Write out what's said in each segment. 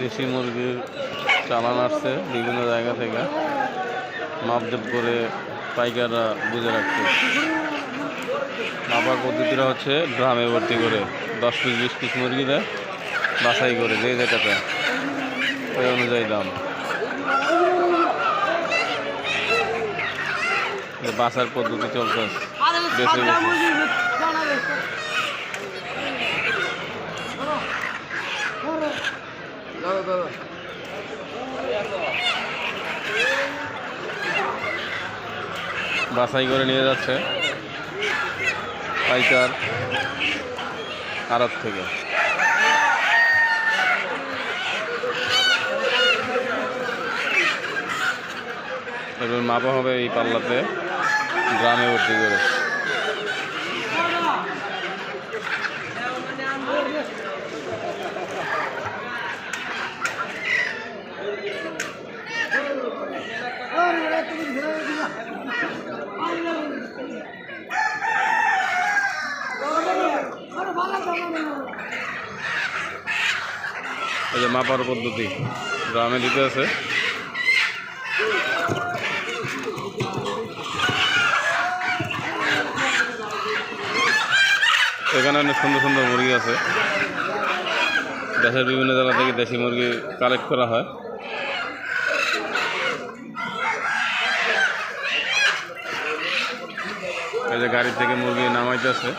দেশি মুরগির চালান আসছে বিভিন্ন জায়গা থেকে। মাপজপ করে পাইকাররা বুঝে রাখছে। মাপার পদ্ধতিটা হচ্ছে ড্রামে ভর্তি করে। দশ পিস, বিশ পিস মুরগি দেয়, বাছাই করে, যে যেটা চায় ওই অনুযায়ী দাম। বাছার পদ্ধতি দাদা দাদা বাছাই করে নিয়ে যাচ্ছে পাইকার আড়ত থেকে। মাপা হবে এই পাল্লাতে। গ্রামে ভর্তি করে। এই যে মাপার পদ্ধতি গ্রামে দিতে আছে। এখানে অনেক সুন্দর সুন্দর মুরগি আছে। দেশের বিভিন্ন জায়গা থেকে দেশি মুরগি কালেক্ট করা হয়। এই যে গাড়ি থেকে মুরগি নামাইতেছে।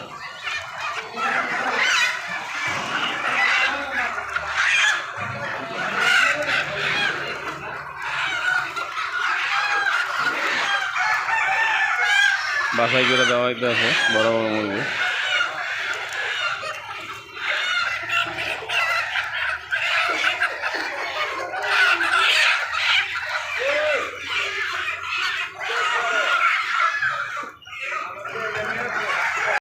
বাসায় করে দেওয়া হইতে আছে বড় বড় মুরগি।